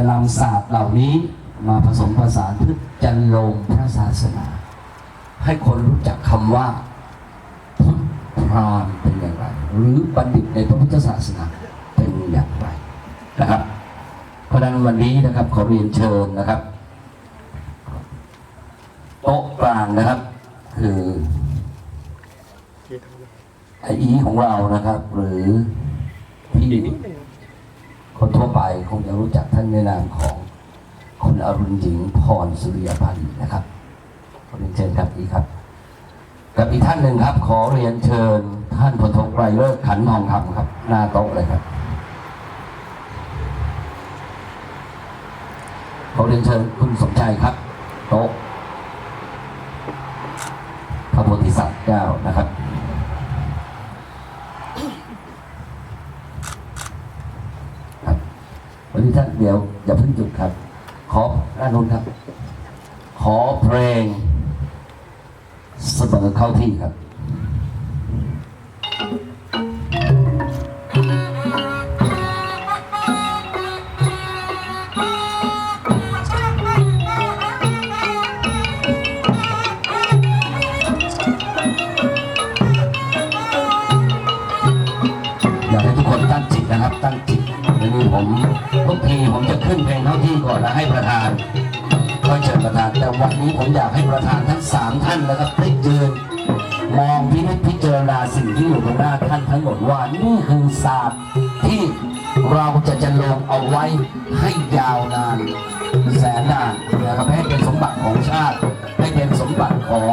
จะนำศาสตร์เหล่านี้มาผสมผสานเพื่อจันลงพระศาสนา ให้คนรู้จักคำว่าพุทธพราหมณ์เป็นอย่างไร หรือบัณฑิตในพระพุทธศาสนาเป็นอย่างไรนะครับ เพราะฉะนั้นวันนี้นะครับขอเรียนเชิญนะครับโต๊ะกลางนะครับ คือไออีของเรานะครับ หรือพี่ คนทั่วไปคงจะรู้จักท่านในนามของคุณอรุณหญิงพรสุริยพันธ์นะครับขอเรียนเชิญครับอีกครับ กับอีกท่านหนึ่งครับ ขอเรียนเชิญท่านพลโทไกรเลิศขันทองคำครับ หน้าโต๊ะเลยครับขอเรียนเชิญคุณสมชัยครับ โต๊ะพระโพธิสัตว์เจ้านะครับ วันนี้ท่านเดี๋ยวอย่าเพิ่งจุดครับ ขอด้านนู้นครับ ขอเพลงเสมอเข้าที่ครับอยากให้ทุกคนตั้งจิตนะครับ ตั้งจิตในนี้ผม ทุกทีผมจะขึ้นเพลงเท่าที่ก่อนแล้วให้ประธานก็เชิญประธาน แต่วันนี้ผมอยากให้ประธานทั้งสามท่านแล้วก็พลิกยืนมองพินิจพิจารณาสิ่งที่อยู่ตรงหน้าท่านทั้งหมดว่านี่คือศาสตร์ที่เราจะจะลงเอาไว้ให้ยาวนานแสนนานเพื่อให้เป็นสมบัติของชาติ ให้เป็นสมบัติของ